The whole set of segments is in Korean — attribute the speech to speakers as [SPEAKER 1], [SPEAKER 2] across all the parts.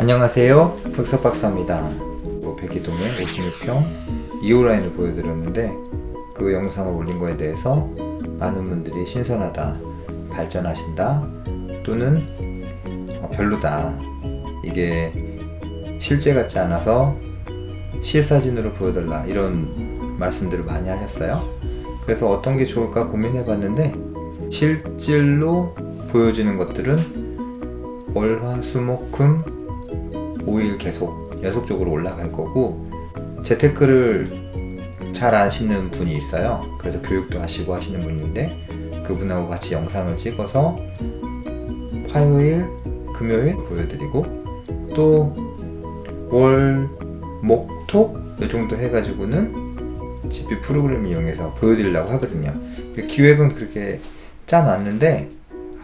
[SPEAKER 1] 안녕하세요. 흑석박사입니다. 뭐 백이동의 56평 2호 라인을 보여드렸는데 그 영상을 올린 거에 대해서 많은 분들이 신선하다, 발전하신다, 또는 어, 별로다. 이게 실제 같지 않아서 실사진으로 보여달라 이런 말씀들을 많이 하셨어요. 그래서 어떤 게 좋을까 고민해 봤는데 실질로 보여지는 것들은 월화수목금 5일 계속 연속적으로 올라갈 거고 재테크를 잘 아시는 분이 있어요. 그래서 교육도 하시고 하시는 분인데 그분하고 같이 영상을 찍어서 화요일, 금요일 보여드리고 또 월, 목, 토? 이 정도 해가지고는 GP 프로그램을 이용해서 보여드리려고 하거든요. 그 기획은 그렇게 짜놨는데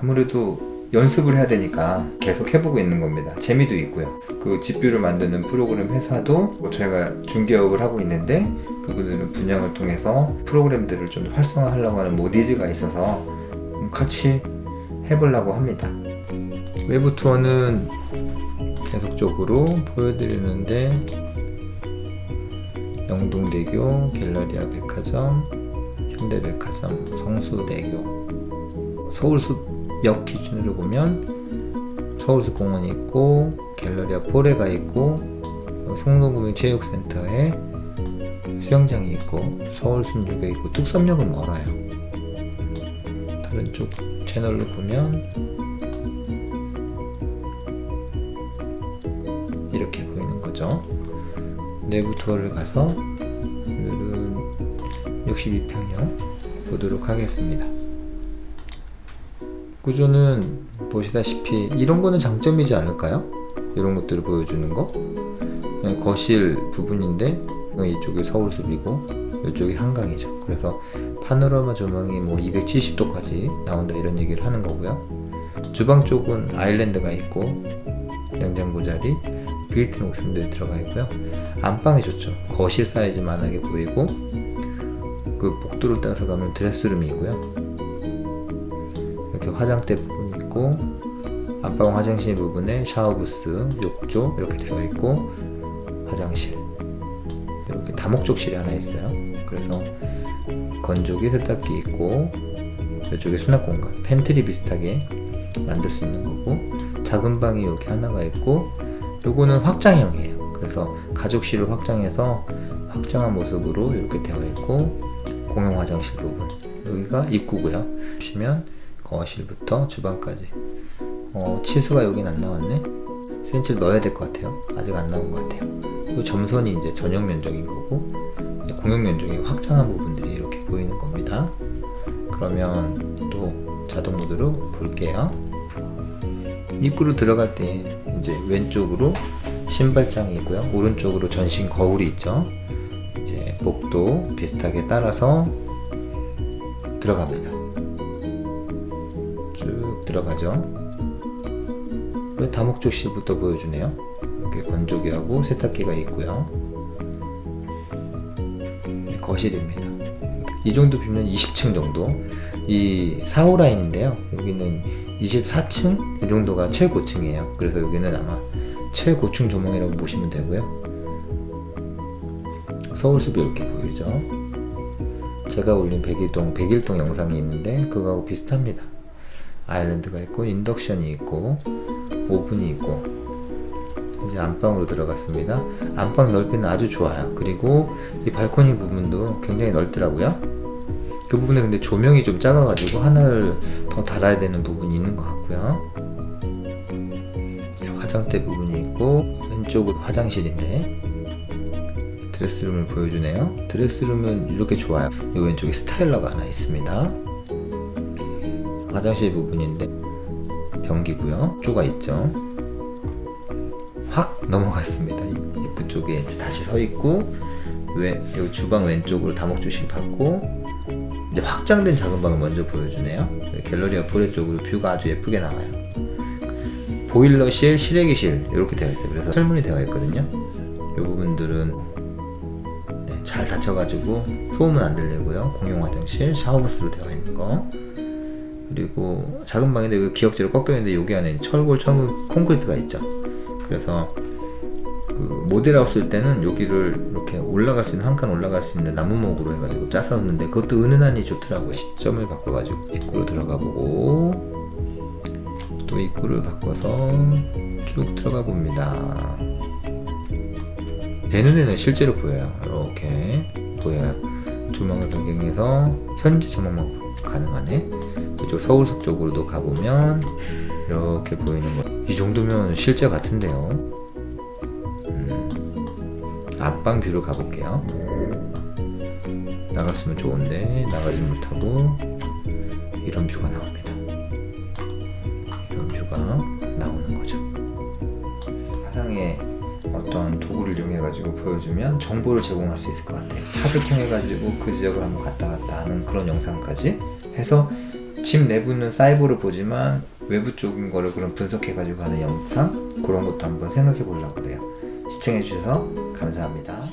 [SPEAKER 1] 아무래도 연습을 해야 되니까 계속 해보고 있는 겁니다. 재미도 있고요. 그 집뷰를 만드는 프로그램 회사도 뭐 저희가 중개업을 하고 있는데 그분들은 분양을 통해서 프로그램들을 좀 활성화하려고 하는 모디즈가 있어서 같이 해보려고 합니다. 외부 투어는 계속적으로 보여드리는데 영동대교, 갤러리아 백화점, 현대백화점, 성수대교, 서울숲 역 기준으로 보면 서울숲공원이 있고 갤러리아 포레가 있고 송도구미 체육센터에 수영장이 있고 서울숲역에 있고 뚝섬역은 멀어요. 다른 쪽 채널로 보면 이렇게 보이는 거죠. 내부 투어를 가서 오늘은 62평형 보도록 하겠습니다. 구조는 보시다시피 이런 거는 장점이지 않을까요? 이런 것들을 보여주는 거. 거실 부분인데 이쪽이 서울숲이고 이쪽이 한강이죠. 그래서 파노라마 조망이 뭐 270도까지 나온다 이런 얘기를 하는 거고요. 주방 쪽은 아일랜드가 있고 냉장고 자리, 빌트인 옵션들이 들어가 있고요. 안방이 좋죠. 거실 사이즈만하게 보이고 그 복도를 따라서 가면 드레스룸이고요. 이렇게 화장대 부분이 있고 안방 화장실 부분에 샤워부스, 욕조 이렇게 되어 있고 화장실 이렇게 다목적실이 하나 있어요. 그래서 건조기, 세탁기 있고 이쪽에 수납 공간, 팬트리 비슷하게 만들 수 있는 거고 작은 방이 이렇게 하나가 있고 요거는 확장형이에요. 그래서 가족실을 확장해서 확장한 모습으로 이렇게 되어 있고 공용 화장실 부분 여기가 입구고요. 보시면 거실부터 주방까지 어, 치수가 여긴 안 나왔네. 센치를 넣어야 될 것 같아요. 아직 안 나온 것 같아요. 이 점선이 이제 전용 면적인 거고 공용 면적이 확장한 부분들이 이렇게 보이는 겁니다. 그러면 또 자동 모드로 볼게요. 입구로 들어갈 때 이제 왼쪽으로 신발장이 있고요. 오른쪽으로 전신 거울이 있죠. 이제 복도 비슷하게 따라서 들어갑니다. 쭉 들어가죠. 왜 다목적 실부터 보여주네요. 이렇게 건조기하고 세탁기가 있고요. 네, 거실입니다. 이 정도 비면 20층 정도. 이 4호 라인인데요. 여기는 24층 이 정도가 최고층이에요. 그래서 여기는 아마 최고층 조망이라고 보시면 되고요. 서울숲이 이렇게 보이죠. 제가 올린 백일동, 백일동 영상이 있는데 그거하고 비슷합니다. 아일랜드가 있고 인덕션이 있고 오븐이 있고 이제 안방으로 들어갔습니다. 안방 넓이는 아주 좋아요. 그리고 이 발코니 부분도 굉장히 넓더라고요. 그 부분에 근데 조명이 좀 작아가지고 하나를 더 달아야 되는 부분이 있는 것 같고요. 화장대 부분이 있고 왼쪽은 화장실인데 드레스룸을 보여주네요. 드레스룸은 이렇게 좋아요. 이 왼쪽에 스타일러가 하나 있습니다. 화장실 부분인데 변기고요. 쪼가 있죠. 확 넘어갔습니다. 입구 쪽에 다시 서 있고 왜 여기 주방 왼쪽으로 다목조실 받고 이제 확장된 작은 방을 먼저 보여주네요. 갤러리아 포레 쪽으로 뷰가 아주 예쁘게 나와요. 보일러실, 실외기실 이렇게 되어 있어요. 그래서 철문이 되어 있거든요. 이 부분들은 네, 잘 닫혀가지고 소음은 안 들리고요. 공용 화장실, 샤워부스로 되어 있는 거. 그리고 작은 방인데 여기 기역지로 꺾여 있는데 여기 안에 철골, 철문, 콘크리트가 있죠. 그래서 그 모델하우스 쓸 때는 여기를 이렇게 올라갈 수 있는 한 칸 올라갈 수 있는 나무목으로 해가지고 짰었는데 그것도 은은하니 좋더라고요. 시점을 바꿔가지고 입구로 들어가 보고 또 입구를 바꿔서 쭉 들어가 봅니다. 제 눈에는 실제로 보여요. 이렇게 보여요. 조망을 변경해서 현재 조망만 가능하네. 이쪽 서울숲 쪽으로도 가보면 이렇게 보이는 거. 이 정도면 실제 같은데요. 음, 앞방 뷰로 가볼게요. 나갔으면 좋은데 나가진 못하고 이런 뷰가 나옵니다. 이런 뷰가 나오는 거죠. 화상에 어떤 도구를 이용해 가지고 보여주면 정보를 제공할 수 있을 것 같아요. 차를 통해 가지고 그 지역을 한번 갔다 갔다 하는 그런 영상까지 해서 집 내부는 사이버로 보지만 외부 쪽인 거를 그럼 분석해 가지고 하는 영상 그런 것도 한번 생각해 보려고 그래요. 시청해 주셔서 감사합니다.